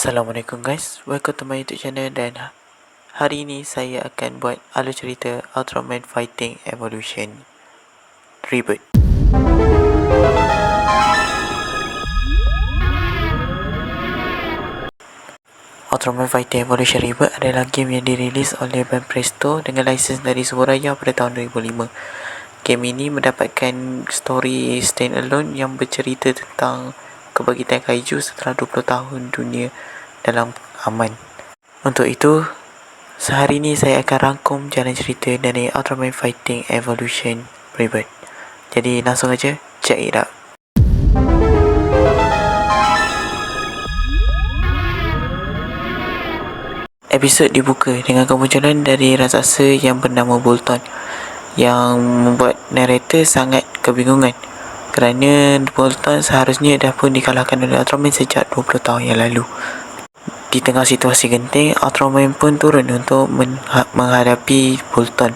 Assalamualaikum guys, welcome to my YouTube channel dan hari ini saya akan buat alur cerita Ultraman Fighting Evolution Reboot. Ultraman Fighting Evolution Reboot adalah game yang dirilis oleh band Presto dengan lisens dari Subaraya pada tahun 2005. Game ini mendapatkan story standalone yang bercerita tentang kebangkitan kaiju setelah 20 tahun dunia dalam aman. Untuk itu, sehari ini saya akan rangkum jalan cerita dari Ultraman Fighting Evolution Reboot. Jadi langsung aja check it out. Episod dibuka dengan kemunculan dari raksasa yang bernama Bolton yang membuat narrator sangat kebingungan kerana Bolton seharusnya dah pun dikalahkan oleh Ultraman sejak 20 tahun yang lalu. Di tengah situasi genting, Ultraman pun turun untuk menghadapi Bolton.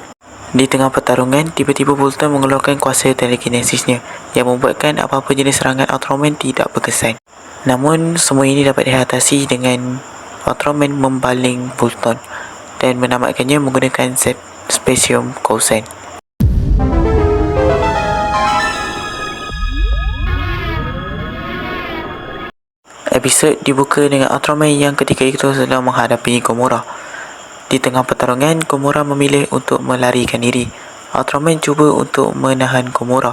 Di tengah pertarungan, tiba-tiba Bolton mengeluarkan kuasa telekinesisnya yang membuatkan apa-apa jenis serangan Ultraman tidak berkesan. Namun, semua ini dapat diatasi dengan Ultraman membaling Bolton dan menamatkannya menggunakan set Spatium Cousin. Episod dibuka dengan Ultraman yang ketika itu sedang menghadapi Gomora. Di tengah pertarungan, Gomora memilih untuk melarikan diri. Ultraman cuba untuk menahan Gomora.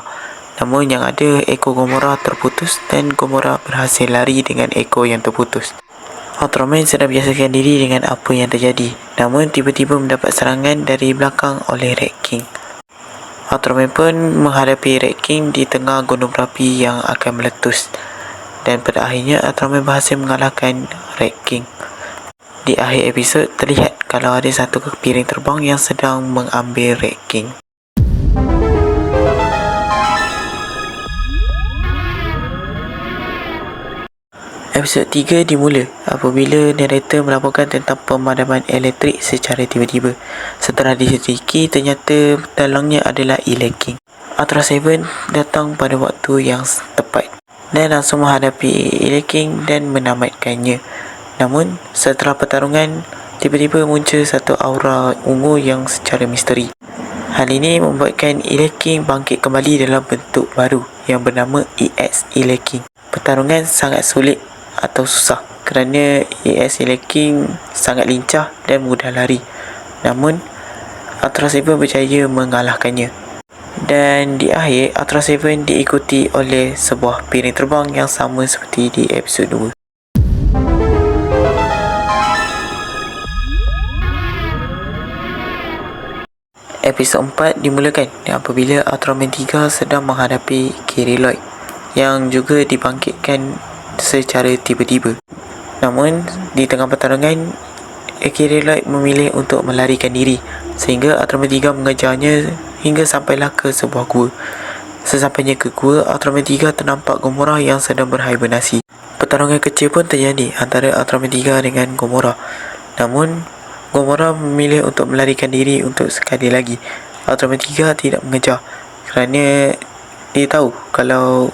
Namun yang ada, ekor Gomora terputus dan Gomora berhasil lari dengan ekor yang terputus. Ultraman sedang biasakan diri dengan apa yang terjadi. Namun tiba-tiba mendapat serangan dari belakang oleh Red King. Ultraman pun menghadapi Red King di tengah gunung berapi yang akan meletus. Dan pada akhirnya Ultraman berhasil mengalahkan Red King. Di akhir episod terlihat kalau ada satu piring terbang yang sedang mengambil Red King. Episod 3 dimula apabila narrator melaporkan tentang pemadaman elektrik secara tiba-tiba. Setelah diselidiki, ternyata dalangnya adalah Elec King. Ultra Seven datang pada waktu yang tepat dan langsung menghadapi Elec King dan menamatkannya. Namun, setelah pertarungan, tiba-tiba muncul satu aura ungu yang secara misteri. Hal ini membuatkan Elec King bangkit kembali dalam bentuk baru yang bernama EX Elec King. Pertarungan sangat sulit atau susah kerana EX Elec King sangat lincah dan mudah lari. Namun, Seven berjaya mengalahkannya. Dan di akhir, Ultra Seven diikuti oleh sebuah piring terbang yang sama seperti di episod 2. Episod 4 dimulakan apabila Ultraman 3 sedang menghadapi Kiriloid yang juga dibangkitkan secara tiba-tiba. Namun, di tengah pertarungan, Kiriloid memilih untuk melarikan diri sehingga Ultraman 3 mengejarnya hingga sampailah ke sebuah gua. Sesampainya ke gua, Ultraman 3 ternampak Gomora yang sedang berhibernasi. Pertarungan kecil pun terjadi antara Ultraman 3 dengan Gomora. Namun, Gomora memilih untuk melarikan diri untuk sekali lagi. Ultraman 3 tidak mengejar kerana dia tahu kalau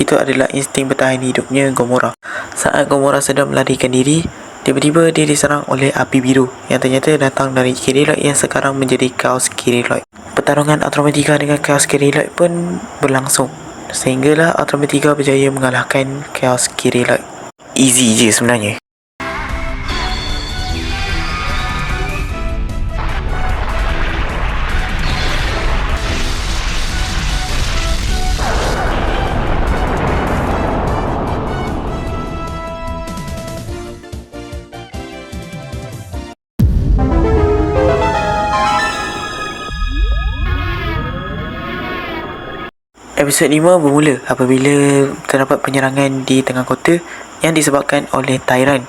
itu adalah insting bertahan hidupnya Gomora. Saat Gomora sedang melarikan diri, tiba-tiba dia diserang oleh api biru yang ternyata datang dari Kiriloid yang sekarang menjadi Chaos Kiriloid. Pertarungan 3 dengan Chaos Kiriloid pun berlangsung sehinggalah 3 berjaya mengalahkan Chaos Kiriloid. Easy je sebenarnya. Episod 5 bermula apabila terdapat penyerangan di tengah kota yang disebabkan oleh Tyrant.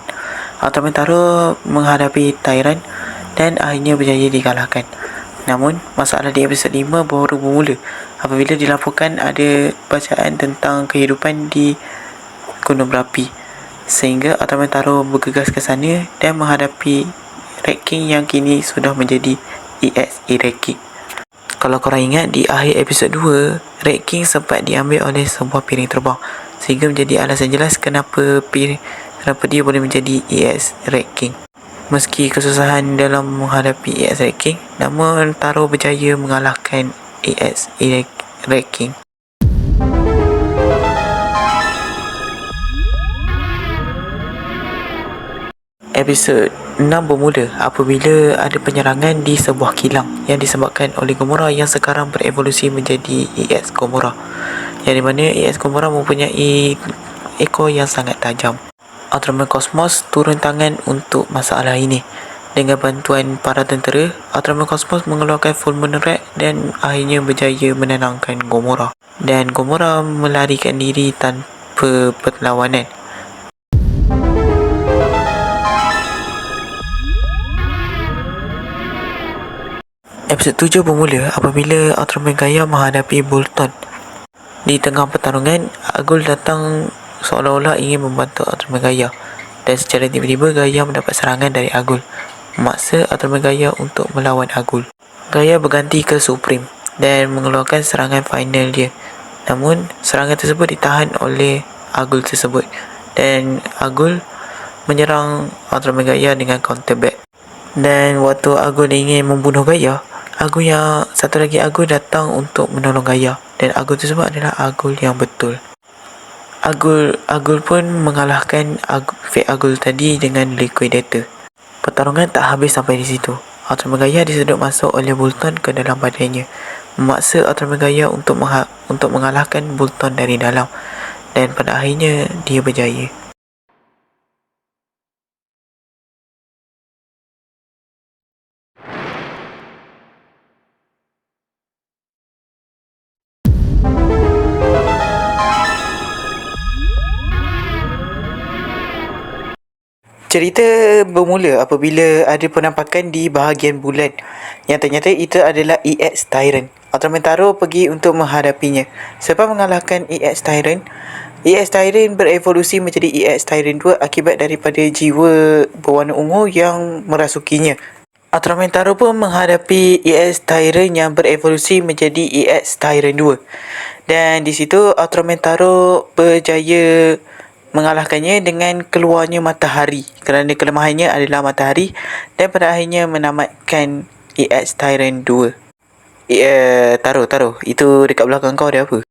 Ultraman Taro menghadapi Tyrant dan akhirnya berjaya dikalahkan. Namun, masalah di episod 5 baru bermula apabila dilaporkan ada bacaan tentang kehidupan di Gunung Berapi. Sehingga Ultraman Taro bergegas ke sana dan menghadapi Red King yang kini sudah menjadi EX Red King. Kalau korang ingat di akhir episod 2, Red King sempat diambil oleh sebuah piring terbang sehingga menjadi alasan jelas kenapa piring kenapa dia boleh menjadi EX Red King. Meski kesusahan dalam menghadapi EX Red King, namun Taro berjaya mengalahkan EX Red King. Episod 6 bermula apabila ada penyerangan di sebuah kilang yang disebabkan oleh Gomora yang sekarang berevolusi menjadi EX Gomora. Yang di mana EX Gomora mempunyai ekor yang sangat tajam. Ultraman Cosmos turun tangan untuk masalah ini. Dengan bantuan para tentera, Ultraman Cosmos mengeluarkan Full Moon Red dan akhirnya berjaya menenangkan Gomora. Dan Gomora melarikan diri tanpa perlawanan. Episod 7 bermula apabila Ultraman Gaia menghadapi Bolton. Di tengah pertarungan, Agul datang seolah-olah ingin membantu Ultraman Gaia. Dan secara tiba-tiba Gaia mendapat serangan dari Agul. Memaksa Ultraman Gaia untuk melawan Agul. Gaia berganti ke Supreme dan mengeluarkan serangan final dia. Namun, serangan tersebut ditahan oleh Agul tersebut. Dan Agul menyerang Ultraman Gaia dengan counter back. Dan waktu Agul ingin membunuh Gaia, Agul yang satu lagi Agul datang untuk menolong Gaia dan Agul tersebut adalah Agul yang betul. Agul Agul pun mengalahkan Agul, fake Agul tadi dengan Liquidator. Pertarungan tak habis sampai di situ. Ultraman Gaia disedot masuk oleh Bolton ke dalam badannya. Memaksa Ultraman Gaia untuk mengha- untuk mengalahkan Bolton dari dalam. Dan pada akhirnya dia berjaya. Cerita bermula apabila ada penampakan di bahagian bulan yang ternyata itu adalah EX Tyrant. Ultraman Taro pergi untuk menghadapinya. Selepas mengalahkan EX Tyrant, EX Tyrant berevolusi menjadi EX Tyrant 2 akibat daripada jiwa berwarna ungu yang merasukinya. Ultraman Taro pun menghadapi EX Tyrant yang berevolusi menjadi EX Tyrant 2. Dan di situ Ultraman Taro berjaya mengalahkannya dengan keluarnya matahari kerana kelemahannya adalah matahari dan pada akhirnya menamatkan EX Tyrant 2. Eh, uh, taruh, taruh. Itu dekat belakang kau ada apa?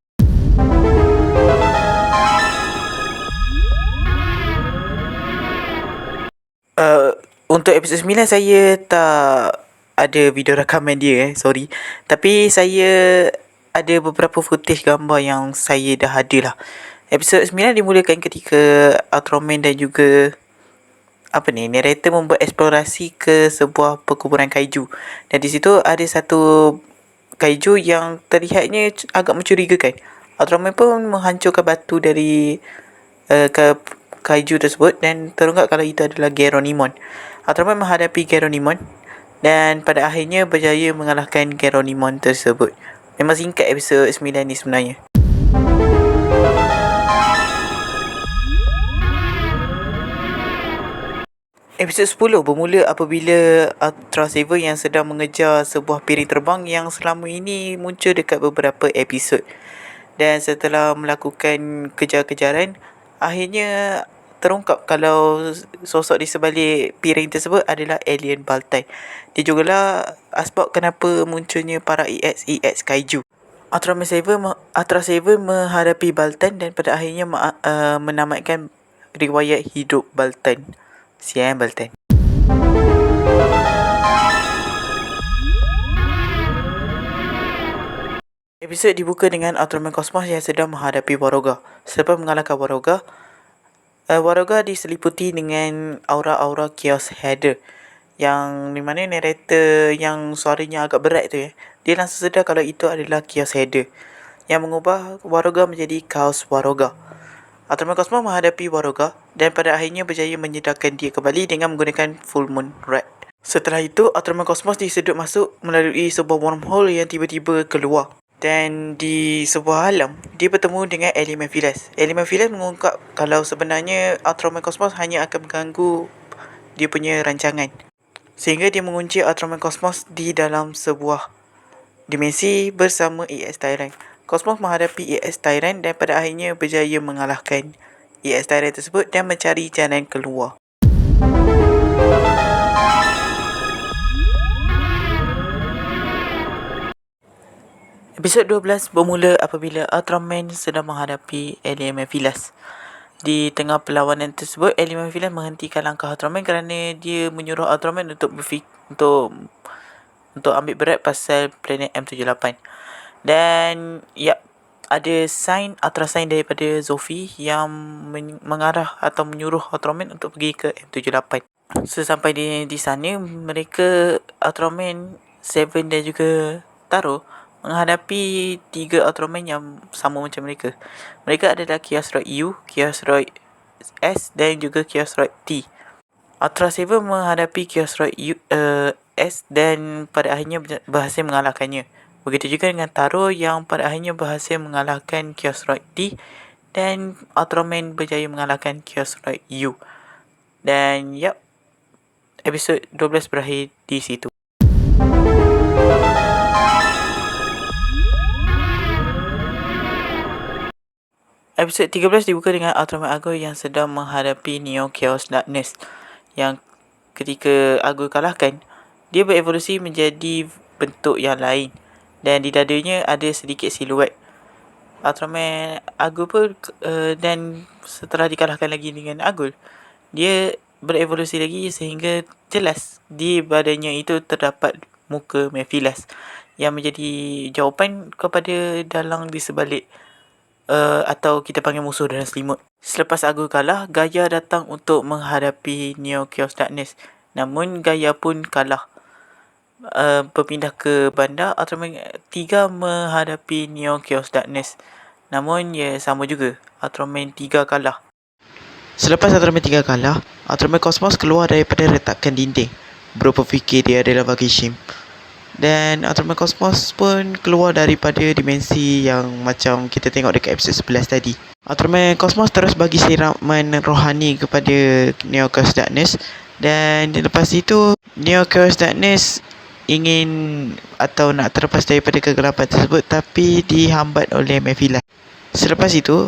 Uh, untuk episod 9 saya tak ada video rakaman dia eh, sorry. Tapi saya ada beberapa footage gambar yang saya dah ada lah. Episod 9 dimulakan ketika Ultraman dan juga apa ni narrator membuat eksplorasi ke sebuah perkuburan kaiju dan di situ ada satu kaiju yang terlihatnya agak mencurigakan. Ultraman pun menghancurkan batu dari uh, ke kaiju tersebut dan terungkap kalau itu adalah Geronimon. Ultraman menghadapi Geronimon dan pada akhirnya berjaya mengalahkan Geronimon tersebut. Memang singkat episod 9 ni sebenarnya. Episod 10 bermula apabila Ultra Saver yang sedang mengejar sebuah piring terbang yang selama ini muncul dekat beberapa episod. Dan setelah melakukan kejar-kejaran, akhirnya terungkap kalau sosok di sebalik piring tersebut adalah alien Baltai. Dia juga lah asbab kenapa munculnya para EX-EX Kaiju. Ultraman Saver, Ultra Saver menghadapi Baltan dan pada akhirnya uh, menamatkan riwayat hidup Baltan. Sian Baltan. Episod dibuka dengan Ultraman Cosmos yang sedang menghadapi Waroga. Selepas mengalahkan Waroga, uh, Waroga diseliputi dengan aura-aura Chaos Header yang di mana narrator yang suaranya agak berat tu ya. Dia langsung sedar kalau itu adalah Chaos Header yang mengubah Waroga menjadi Chaos Waroga. Ultraman Cosmo menghadapi Waroga dan pada akhirnya berjaya menyedarkan dia kembali dengan menggunakan Full Moon Red. Setelah itu, Ultraman Cosmos disedut masuk melalui sebuah wormhole yang tiba-tiba keluar. Dan di sebuah alam, dia bertemu dengan Elemen Philas. Elemen Philas mengungkap kalau sebenarnya Ultraman Cosmos hanya akan mengganggu dia punya rancangan. Sehingga dia mengunci Ultraman Cosmos di dalam sebuah dimensi bersama EX Tyrant. Cosmos menghadapi EX Tyrant dan pada akhirnya berjaya mengalahkan EX Direct tersebut dan mencari jalan keluar. Episod 12 bermula apabila Ultraman sedang menghadapi alien Mephilas. Di tengah perlawanan tersebut, alien Mephilas menghentikan langkah Ultraman kerana dia menyuruh Ultraman untuk berfik untuk untuk ambil berat pasal planet M78. Dan ya, ada sign ultra sign daripada Zofi yang men- mengarah atau menyuruh Ultraman untuk pergi ke M78. Sesampai di di sana, mereka Ultraman, Seven dan juga Taro menghadapi tiga Ultraman yang sama macam mereka. Mereka adalah Chaos Rod U, Chaos Rod S dan juga Chaos Rod T. Ultra Seven menghadapi Chaos Rod U, uh, S dan pada akhirnya berhasil mengalahkannya. Begitu juga dengan Taro yang pada akhirnya berhasil mengalahkan Chaos T dan Ultraman berjaya mengalahkan Chaos U. Dan yap, episod 12 berakhir di situ. Episod 13 dibuka dengan Ultraman Argo yang sedang menghadapi Neo Chaos Darkness yang ketika Argo kalahkan dia berevolusi menjadi bentuk yang lain dan di dadanya ada sedikit siluet Ultraman Argo pun uh, dan setelah dikalahkan lagi dengan Argo dia berevolusi lagi sehingga jelas di badannya itu terdapat muka Mephilas yang menjadi jawapan kepada dalang di sebalik uh, atau kita panggil musuh dalam selimut. Selepas Agu kalah, Gaia datang untuk menghadapi Neo Chaos Darkness. Namun Gaia pun kalah. Uh, berpindah ke bandar, Ultraman 3 menghadapi Neo Chaos Darkness. Namun ya sama juga, Ultraman 3 kalah. Selepas Ultraman 3 kalah, Ultraman Cosmos keluar daripada retakan dinding. Bro berfikir dia adalah bagi Shim. Dan Ultraman Cosmos pun keluar daripada dimensi yang macam kita tengok dekat episod 11 tadi. Ultraman Cosmos terus bagi siraman rohani kepada Neo Chaos Darkness dan lepas itu Neo Chaos Darkness ingin atau nak terlepas daripada kegelapan tersebut tapi dihambat oleh Mephila. Selepas itu,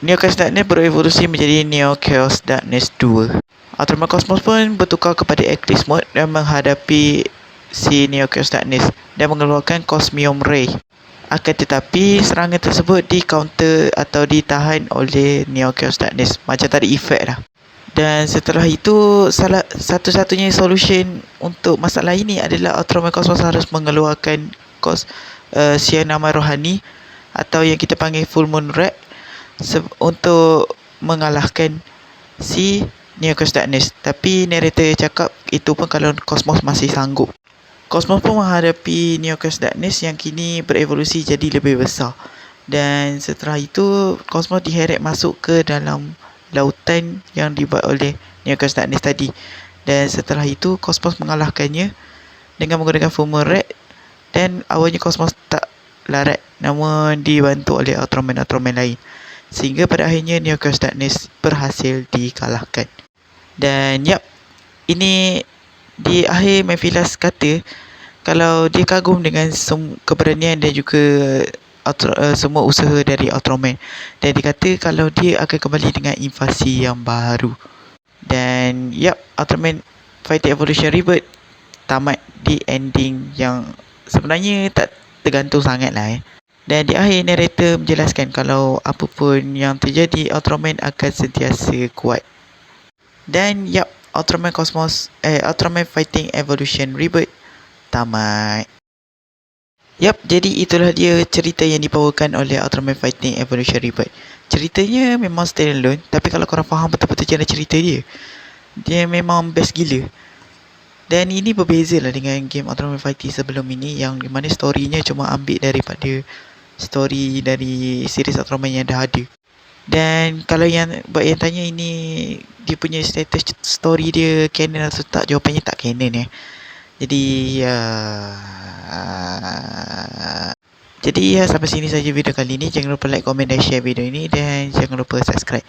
Neo Chaos Darkness berevolusi menjadi Neo Chaos Darkness 2. Ultraman Cosmos pun bertukar kepada Eclipse Mode dan menghadapi si Neo Chaos Darkness dan mengeluarkan Cosmium Ray. Akan tetapi serangan tersebut di counter atau ditahan oleh Neo Chaos Darkness. Macam tak ada efek lah. Dan setelah itu salah satu-satunya solution untuk masalah ini adalah Ultraman Cosmos harus mengeluarkan kos uh, Sianama Rohani atau yang kita panggil Full Moon Red untuk mengalahkan si Neo Chaos Darkness. Tapi narrator cakap itu pun kalau Cosmos masih sanggup. Cosmos pun menghadapi Neocos Darkness yang kini berevolusi jadi lebih besar. Dan setelah itu, Cosmos diheret masuk ke dalam lautan yang dibuat oleh Neocos Darkness tadi. Dan setelah itu, Cosmos mengalahkannya dengan menggunakan formula Red. Dan awalnya Cosmos tak larat namun dibantu oleh Ultraman-Ultraman lain. Sehingga pada akhirnya Neocos Darkness berhasil dikalahkan. Dan yap, ini di akhir Mephilas kata kalau dia kagum dengan keberanian dan juga Ultra, uh, semua usaha dari Ultraman dan dia kata kalau dia akan kembali dengan invasi yang baru dan yap Ultraman Fighting Evolution Rebirth tamat di ending yang sebenarnya tak tergantung sangat lah eh. Dan di akhir narrator menjelaskan kalau apapun yang terjadi Ultraman akan sentiasa kuat. Dan yap Ultraman Cosmos eh Ultraman Fighting Evolution Rebirth tamat. Yap, jadi itulah dia cerita yang dibawakan oleh Ultraman Fighting Evolution Rebirth. Ceritanya memang standalone, tapi kalau korang faham betul-betul jalan cerita dia, dia memang best gila. Dan ini berbeza lah dengan game Ultraman Fighting sebelum ini yang mana storynya cuma ambil daripada story dari series Ultraman yang dah ada. Dan kalau yang buat yang tanya ini dia punya status story dia canon atau tak jawapannya tak canon eh. Jadi ya jadi ya sampai sini saja video kali ini. Jangan lupa like, komen dan share video ini dan jangan lupa subscribe.